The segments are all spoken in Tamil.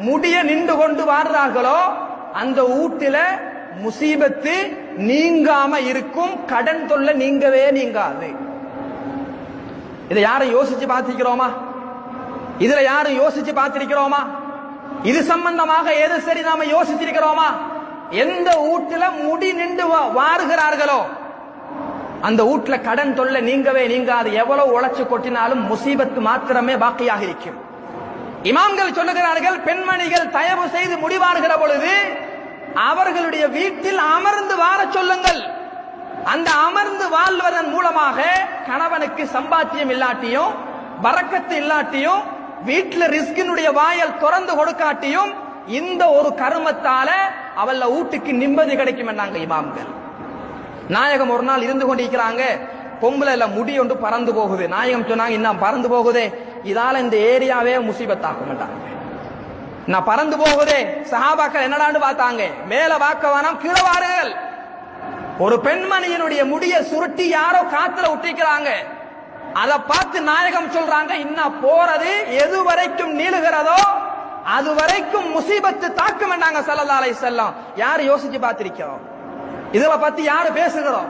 முடிய நின்று கொண்டு வாழ்றார்களோ அந்த ஊட்டில முசீபத்து நீங்காம இருக்கும் கடன் தொல்லை நீங்கவே நீங்காது. இதை யாரும் யோசிச்சு பார்த்திருக்கிறோமா? இதுல யாரும் யோசிச்சு பார்த்திருக்கிறோமா? இது சம்பந்தமாக எது சரி நாம யோசிச்சிருக்கிறோமா எந்த வீட்டுல முடி நின்று வா- வாருகிறார்களோ அந்த வீட்டுல கடன் தொல்லை நீங்கவே நீங்காது. எவ்வளவு உழைச்சு கொட்டினாலும் முசீபத்து மாத்திரமே பாக்கியாக இருக்கும். இமாம்கள் சொல்லுகிறார்கள் பெண்மணிகள் தயவு செய்து முடிவாடுகிற பொழுது அவர்களுடைய வீட்டில் அமர்ந்து வாழ சொல்லுங்கள். அந்த அமர்ந்து வாழ்வதன் மூலமாக கணவனுக்கு சம்பாத்தியம் இல்லாட்டியும் வரக்கத்து இல்லாட்டியும் வீட்டில் ரிஸ்கினுடைய வாயல் திறந்து கொடுக்காட்டியும் இந்த ஒரு கருமத்தால அவள வீட்டுக்கு நிம்மதி கிடைக்கும் என்னாங்க இமாம்கள். நாயகம் ஒரு நாள் இருந்து கொண்டிருக்கிறாங்க பொம்பளை இல்ல முடி ஒன்று பறந்து போகுது. நாயகம் சொன்னாங்க இன்னும் பறந்து போகுதே. இதால இந்த ஏரியாவே முசீபத்தாக்க மாட்டாங்க நான் பறந்து போகுதே. சஹாபாக்கள் என்னடான்னு பார்த்தாங்க. மேல வாக்க வேணாம் கீழே வாருங்கள். ஒரு பெண்மணியினுடைய முடிய சுருட்டி யாரோ காத்துல ஒட்டிக்கிறாங்க. அதை பார்த்து நாயகம் சொல்றாங்க இன்னும் போறது எது வரைக்கும் நீளுகிறதோ அது வரைக்கும் முசீபத்து தாக்கும் நாங்க சல்லல்லாஹு செல்லம் யார் யோசிச்சு பார்த்திருக்கிறோம்? இதுல பத்தி யாரு பேசுகிறோம்?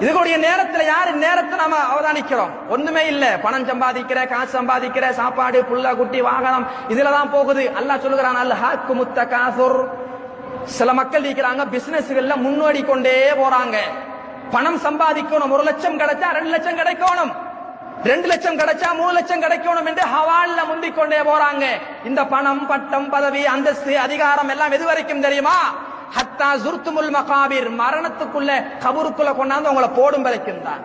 இதுகளுடைய நேரத்துல யாரு நேரத்தை நாம அவதானிக்கிறோம்? ஒண்ணுமே இல்ல. பணம் சம்பாதிக்கிற காசு சம்பாதிக்கிற சாப்பாடு புள்ள குட்டி வாகனம் இதுலதான் போகுது. அல்லாஹ் சொல்லுகிறான் அல் ஹாக்கு முத்த காசுர் சில மக்கள் இருக்கிறாங்க பிசினஸ்கள்ல முன்னோடி கொண்டே போறாங்க. பணம் சம்பாதிக்கணும். ஒரு லட்சம் கிடைச்சா ரெண்டு லட்சம் கிடைக்கணும். ரெண்டு லட்சம் கிடைச்சா மூணு லட்சம் கிடைக்கணும் என்று ஹவால்ல முந்திக் கொண்டே போறாங்க. இந்த பணம் பட்டம் பதவி அந்தஸ்து அதிகாரம் எல்லாம் எது வரைக்கும் தெரியுமா? ஹத்தா ஜுர்துமுல் மகாபீர் மரணத்துக்குள்ள கபூருக்குள்ள கொண்டாந்து உங்களை போடும் வரைக்கும் தான்.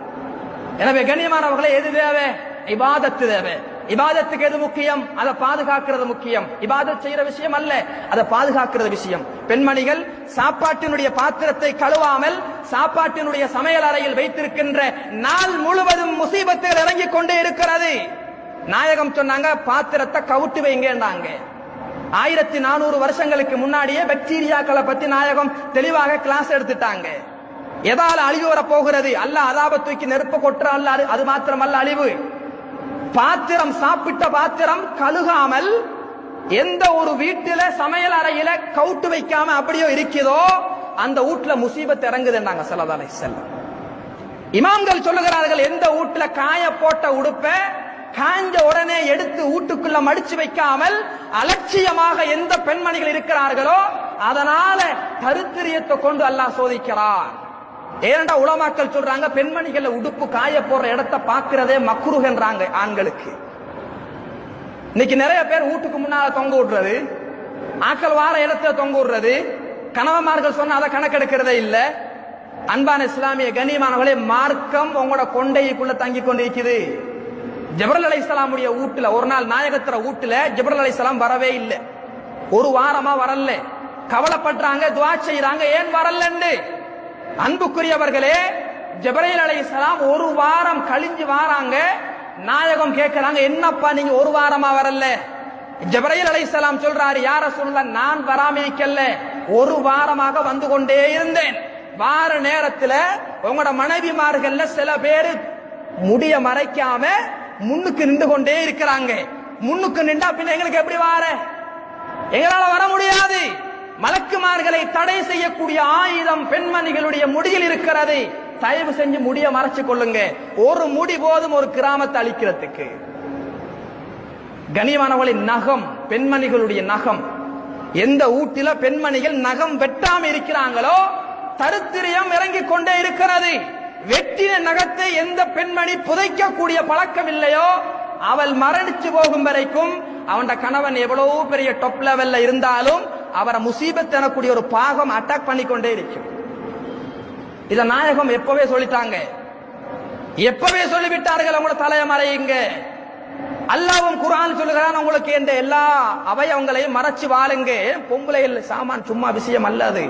எனவே கண்ணியமானவர்களை எது தேவை? இபாதத்து தேவை. இபாதத்துக்கு எது முக்கியம்? அதை பாதுகாக்கிறது முக்கியம். இபாதத் செய்யற விஷயம் அல்ல அதை பாதுகாக்கிறது விஷயம். பெண்மணிகள் சாப்பாட்டினுடைய பாத்திரத்தை கழுவாமல் சாப்பாட்டினுடைய சமையல் அறையில் வைத்திருக்கின்ற நாள் முழுவதும் முசீபத்தில் இறங்கிக் கொண்டே இருக்கிறது. நாயகம் சொன்னாங்க பாத்திரத்தை கவுட்டு வைங்கன்றாங்க ஆயிரத்தி நானூறு வருஷங்களுக்கு முன்னாடியே பாக்டீரியாக்களை பத்தி நாயகம் தெளிவாக கிளாஸ் எடுத்துட்டாங்க. எதால அழிவு வர போகிறது அல்ல அதாப தூக்கி நெருப்பு கொட்டுற அல்ல அது- மாத்திரம் மாத்திரமல்ல அழிவு. பாத்திரம் சாப்பிட்ட பாத்திரம் கழுகாமல் எந்த ஒரு வீட்டில சமையல் அறையில கவுட்டு வைக்காம அப்படியோ இருக்குதோ அந்த வீட்டுல முசீபத் இறங்குதுன்னாங்க சல்லல்லாஹு செல்லம் இமாம்கள் சொல்லுகிறார்கள் எந்த வீட்டுல காய போட்ட உடுப்பை காஞ்ச உடனே எடுத்து வீட்டுக்குள்ள மடிச்சு வைக்காமல் அலட்சியமாக எந்த பெண்மணிகள் இருக்கிறார்களோ அதனால கருத்திரியத்தை கொண்டு அல்லாஹ் சோதிக்கிறார் ஏனண்டா உலமாக்கள் சொல்றாங்க பெண்மணிகளை உடுப்பு காய போடுற இடத்தை பார்க்கிறதே மக்குருகன்றாங்க ஆண்களுக்கு. இன்னைக்கு நிறைய பேர் வீட்டுக்கு முன்னால தொங்க விடுறது ஆக்கள் வார இடத்துல தொங்க விடுறது கணவன்மார்கள் சொன்ன அதை கணக்கெடுக்கிறதே இல்ல. அன்பான இஸ்லாமிய கண்ணியமானவர்களே மார்க்கம் உங்களோட கொண்டைக்குள்ள தங்கி கொண்டிருக்குது. ஜபரல் அலைஹிஸ்ஸலாமுடைய வீட்டுல ஒரு நாள் நாயகத்திர வீட்டுல ஜபரல் அலைஹிஸ்ஸலாம் வரவே இல்லை. ஒரு வாரமா வரல. கவலைப்படுறாங்க துவா செய்யறாங்க ஏன் வரலன்னு? அன்புக்குரியவர்களே ஜபரையில் அலைஹிஸ்ஸலாம் ஒரு வாரம் கழிஞ்சு வாராங்க. நாயகம் கேட்கிறாங்க என்னப்பா நீங்க ஒரு வாரமா வரல? ஜபரையில் அலைஹிஸ்ஸலாம் சொல்றாரு யார சொல்ல நான் வராம இருக்கல ஒரு வாரமாக வந்து கொண்டே இருந்தேன். வார நேரத்துல உங்களோட மனைவிமார்கள்ல சில பேரு முடிய மறைக்காம முன்னுக்கு நின்று கொண்டே இருக்கிறாங்க. முன்னுக்கு நின்றா பின்ன எங்களுக்கு எப்படி வார? எங்களால வர முடியாது. மலக்குமார்களை தடை செய்யக்கூடிய ஆயுதம் பெண்மணிகளுடைய முடியில் இருக்கிறது. தயவு செஞ்சு முடிய மறைச்சு கொள்ளுங்க. ஒரு முடி போதும் ஒரு கிராமத்தை அழிக்கிறதுக்கு. கனியமானவளின் நகம் பெண்மணிகளுடைய நகம். எந்த ஊட்டில பெண்மணிகள் நகம் வெட்டாம இருக்கிறாங்களோ தருத்திரியம் இறங்கிக் கொண்டே இருக்கிறது. வெட்டின நகத்தை எந்த பெண்மணி புதைக்கக்கூடிய பழக்கம் இல்லையோ அவள் மரணிச்சு போகும் வரைக்கும் அவன் கணவன் எவ்வளவு பெரிய டொப் லெவல்ல இருந்தாலும் அவரை முசீபத் எனக்கூடிய ஒரு பாகம் அட்டாக் பண்ணி கொண்டே இருக்கும். இத நாயகம் எப்பவே சொல்லிட்டாங்க. எப்பவே சொல்லிவிட்டார்கள் உங்களோட தலையை மறையுங்க அல்லாவும் குரான் சொல்லுகிறான் உங்களுக்கு இந்த எல்லா அவயவங்களையும் மறைச்சு வாழுங்க. பொம்பளையில் சாமான் சும்மா விஷயம் அல்ல அது.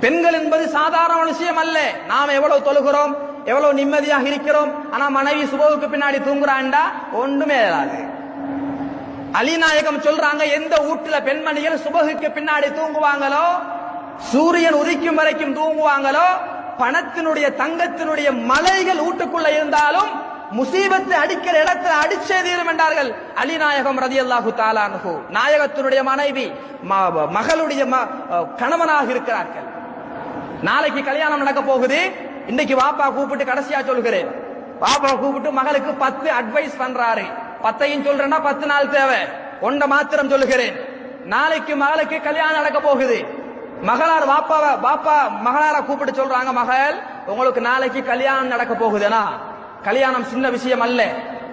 பெண்கள் என்பது சாதாரண விஷயம் அல்ல. நாம் எவ்வளவு தொழுகிறோம் எவ்வளவு நிம்மதியாக இருக்கிறோம் ஆனா மனைவி சுபவுக்கு பின்னாடி தூங்குறான்டா ஒன்றுமே இல்லாது. அலிநாயகம் சொல்றாங்க எந்த வீட்டுல பெண்மணிகள் சுபகுக்கு பின்னாடி தூங்குவாங்களோ சூரியன் உதிக்கும் வரைக்கும் தூங்குவாங்களோ பணத்தினுடைய தங்கத்தினுடைய மலைகள் வீட்டுக்குள்ள இருந்தாலும் முசீபத்தை அடிக்கிற இடத்துல அடிச்சே தீரும் என்றார்கள் அலிநாயகம் ரதி அல்லாஹு தாலானு நாயகத்தினுடைய மனைவி ம- மகளுடைய ம- கணவனாக இருக்கிறார்கள். நாளைக்கு கல்யாணம் நடக்க போகுது. இன்னைக்கு வாப்பா கூப்பிட்டு கடைசியா சொல்கிறேன் பாப்பா கூப்பிட்டு மகளுக்கு பத்து அட்வைஸ் பண்றாரு. பத்தையும் சொல்றேன்னா பத்து நாள் தேவை. ஒன்றை மாத்திரம் சொல்லுகிறேன். நாளைக்கு மகளுக்கு கல்யாணம் நடக்க போகுது. மகளார் வாப்பாவை பாப்பா மகளார கூப்பிட்டு சொல்றாங்க மகள் உங்களுக்கு நாளைக்கு கல்யாணம் நடக்க போகுதுனா கல்யாணம் சின்ன விஷயம் அல்ல.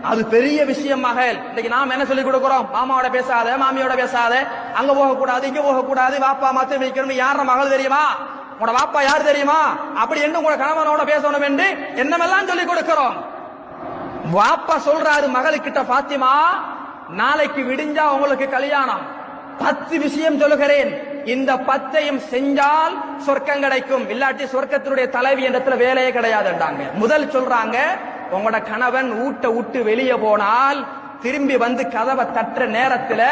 அது பெரிய விஷயம் மகள். இன்னைக்கு நாம் என்ன சொல்லி கொடுக்கிறோம்? மாமாவோட பேசாத மாமியோட பேசாத. அங்க போகக்கூடாது இங்க போகக்கூடாது. பாப்பா வாப்பா வைக்கணும் யார மகள் தெரியுமா? உங்களோட பாப்பா யார் தெரியுமா? அப்படி என்று உங்களோட கணவனோட பேசணும் என்று என்னமெல்லாம் சொல்லி கொடுக்கிறோம்? வாப்பா சொல்றாரு மகளுக்கிட்ட பாத்திமா நாளைக்கு விடிஞ்சா உங்களுக்கு கல்யாணம். பத்து விஷயம் சொல்லுகிறேன். இந்த பத்தையும் செஞ்சால் சொர்க்கம் கிடைக்கும். இல்லாட்டி சொர்க்கத்தினுடைய தலைவி இடத்துல வேலையே கிடையாதுன்றாங்க. முதல் சொல்றாங்க உங்களோட கணவன் ஊட்ட விட்டு வெளியே போனால் திரும்பி வந்து கதவை தட்டுற நேரத்துல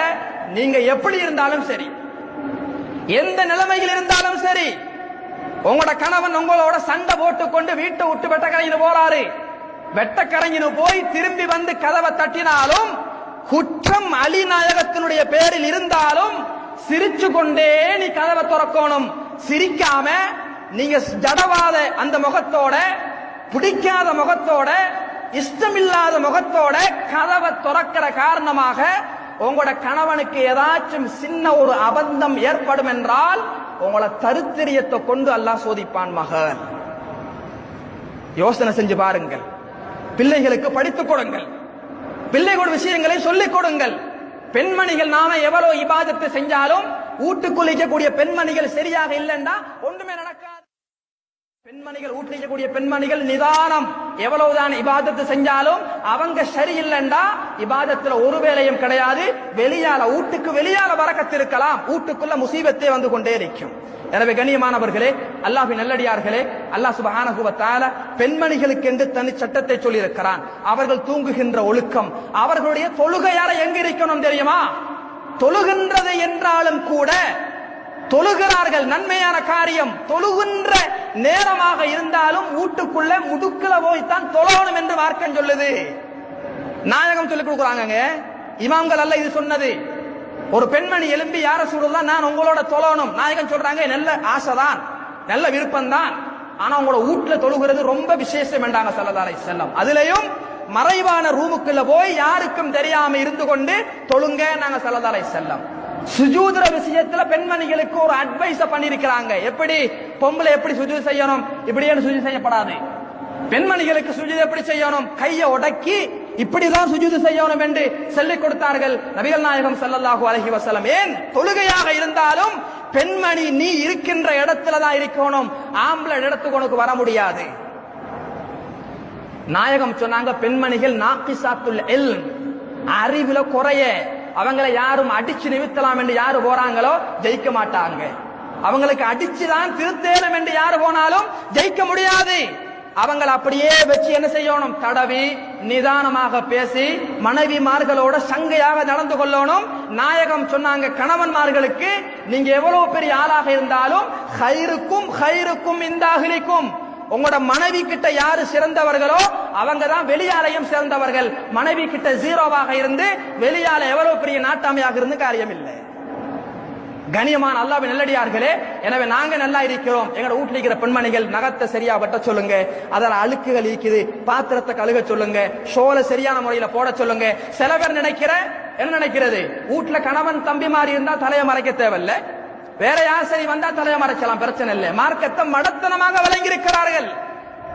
நீங்க எப்படி இருந்தாலும் சரி. எந்த நிலைமையில் இருந்தாலும் சரி. உங்களோட கணவன் உங்களோட சண்டை போட்டுக்கொண்டு வீட்டை விட்டு வெட்டக்கரையில போறாரு வெட்டக்கரையினு போய் திரும்பி வந்து கதவை தட்டினாலும் குற்றம் அலிநாயகத்தினுடைய பேரில் இருந்தாலும் சிரிச்சு கொண்டே நீ கதவை திறக்கணும். சிரிக்காம நீங்க ஜடவாத அந்த முகத்தோட பிடிக்காத முகத்தோட இஷ்டமில்லாத முகத்தோட கதவை திறக்கிற காரணமாக உங்களோட கணவனுக்கு ஏதாச்சும் சின்ன ஒரு அபந்தம் ஏற்படும் என்றால் உங்களை தருத்திரியத்தை கொண்டு அல்லாஹ் சோதிப்பான் மகன். யோசனை செஞ்சு பாருங்கள். பிள்ளைகளுக்கு படித்துக் கொடுங்கள். பிள்ளைகளோட விஷயங்களை சொல்லிக் கொடுங்கள். பெண்மணிகள் நாம எவ்வளவு இபாதத்தை செஞ்சாலும் வீட்டுக்குள் இருக்கக்கூடிய பெண்மணிகள் சரியாக இல்லைன்னா ஒன்றுமே நடக்காது. பெண்மணிகள் ஊட்டிக்கக்கூடிய பெண்மணிகள் நிதானம். எவ்வளவுதான் இபாதத்து செஞ்சாலும் அவங்க சரியில்லைண்டா இபாதத்துல ஒரு வேலையும் கிடையாது. வெளியால ஊட்டுக்கு வெளியால வரக்கத்திருக்கலாம். வீட்டுக்குள்ள முசீபத்தே வந்து கொண்டே இருக்கும் எனவே கண்ணியமானவர்களே அல்லாஹி நல்லடியார்களே அல்லாஹ் சுப்ஹானஹு பெண்மணிகளுக்கு என்று தனி சட்டத்தை சொல்லியிருக்கிறான். அவர்கள் தூங்குகின்ற ஒழுக்கம் அவர்களுடைய தொழுகையால எங்க இருக்கணும் தெரியுமா? தொழுகின்றது என்றாலும் கூட தொழுகிறார்கள் நன்மையான காரியம். தொழுகின்ற நேரமாக இருந்தாலும் வீட்டுக்குள்ள முடுக்குல போய்த்தான் தொழணும் என்று மார்க்கம் சொல்லுது. நாயகம் சொல்லிக் கொடுக்குறாங்க இமாம்கள் அல்ல இது சொன்னது. ஒரு பெண்மணி எழும்பி யார சூழலாம் நான் உங்களோட தொழணும். நாயகம் சொல்றாங்க நல்ல ஆசைதான் நல்ல விருப்பம் தான் ஆனா உங்களோட வீட்டுல தொழுகிறது ரொம்ப விசேஷம் என்றாங்க சல்லதாரை செல்லம் அதுலயும் மறைவான ரூமுக்குள்ள போய் யாருக்கும் தெரியாம இருந்து கொண்டு தொழுங்க நாங்க சல்லதாரை செல்லம் சுஜூதுற விஷயத்துல பெண்மணிகளுக்கு ஒரு அட்வைஸ் பண்ணிருக்கிறாங்க எப்படி? பொம்பளை எப்படி சுஜூது செய்யணும்? இப்படியே சுஜூது செய்யப்படாது. பெண்மணிகளுக்கு சுஜூது எப்படி செய்யணும்? கையை உடக்கி இப்படிதான் சுஜூது செய்யணும் என்று சொல்லிக் கொடுத்தார்கள் நபிகள் நாயகம் செல்லல்லாஹு அலைஹி வசலம் ஏன்? தொழுகையாக இருந்தாலும் பெண்மணி நீ இருக்கின்ற இடத்துல தான் இருக்கணும். ஆம்பளை இடத்துக்கு உனக்கு வர முடியாது. நாயகம் சொன்னாங்க பெண்மணிகள் நாக்கிசாத்துல் எல் அறிவுல குறைய. அவங்களை யாரும் அடிச்சு நிறுத்தலாம் என்று யாரு போறாங்களோ ஜெயிக்க மாட்டாங்க. அவங்களுக்கு அடிச்சுதான் திருத்தேலம் என்று யாரு போனாலும் ஜெயிக்க முடியாது. அவங்களை அப்படியே வச்சு என்ன செய்யணும்? தடவி நிதானமாக பேசி மனைவிமார்களோட சங்கையாக நடந்து கொள்ளணும். நாயகம் சொன்னாங்க கணவன்மார்களுக்கு நீங்க எவ்வளவு பெரிய ஆளாக இருந்தாலும் ஹைருக்கும் ஹைருக்கும் இந்த அகிலிக்கும் உங்களோட மனைவி கிட்ட யாரு சிறந்தவர்களோ அவங்க தான் வெளியாலையும் சிறந்தவர்கள். மனைவி கிட்ட ஜீரோவாக இருந்து வெளியால எவ்வளவு பெரிய நாட்டாமையாக இருந்து காரியம் இல்லை கனியமான அல்லாவின் நல்லடியார்களே எனவே நாங்க நல்லா இருக்கிறோம். எங்களோட வீட்டில் இருக்கிற பெண்மணிகள் நகத்தை சரியா வெட்ட சொல்லுங்க. அதில் அழுக்குகள் இருக்குது பாத்திரத்தை கழுக சொல்லுங்க. சோலை சரியான முறையில போட சொல்லுங்க. சில பேர் நினைக்கிற என்ன நினைக்கிறது? வீட்டுல கணவன் தம்பி மாதிரி இருந்தா தலையை மறைக்க தேவையில்லை. வேற யார் சரி வந்தா தலையை மறைச்சலாம் பிரச்சனை இல்லை. மார்க்கத்தை மடத்தனமாக விளங்கியிருக்கிறார்கள்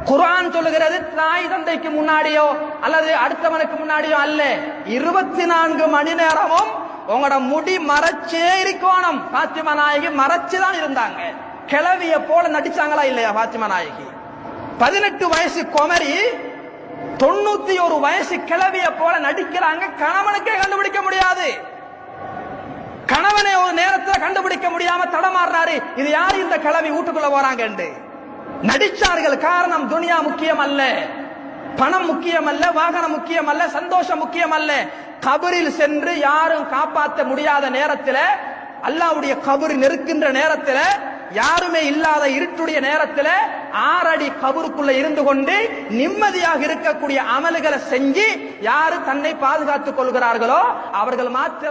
குர்ஆன் சொல்லுகிறது தாய் தந்தைக்கு முன்னாடியோ அல்லது அடுத்தவனுக்கு முன்னாடியோ அல்ல. இருபத்தி நான்கு மணி நேரமும் உங்களோட முடி மறைச்சே இருக்கணும். பாத்திமா நாயகி மறைச்சுதான் இருந்தாங்க. கிளவிய போல நடிச்சாங்களா இல்லையா பாத்திமா நாயகி? பதினெட்டு வயசு குமரி தொண்ணூத்தி ஒரு வயசு கிளவிய போல நடிக்கிறாங்க. கணவனுக்கே கண்டுபிடிக்க முடியாது. கணவனை ஒரு நேரத்தில் கண்டுபிடிக்க முடியாம தடமாறுறாரு. இது யாரு இந்த கிளவி வீட்டுக்குள்ள போறாங்க நடிச்சார்கள் காரணம் துனியா முக்கியம் அல்ல பணம் முக்கியம் அல்ல வாகனம் முக்கியம் அல்ல சந்தோஷம் முக்கியம் அல்ல கபரில் சென்று யாரும் காப்பாற்ற முடியாத நேரத்தில் அல்லாவுடைய கபர் நெருக்கின்ற நேரத்தில் யாருமே இல்லாத இருட்டுடைய நேரத்தில் ஆறடி கபருக்குள்ள இருந்து கொண்டு நிம்மதியாக இருக்கக்கூடிய அமல்களை செஞ்சு யாரு தன்னை பாதுகாத்துக் கொள்கிறார்களோ அவர்கள் மாத்திரம்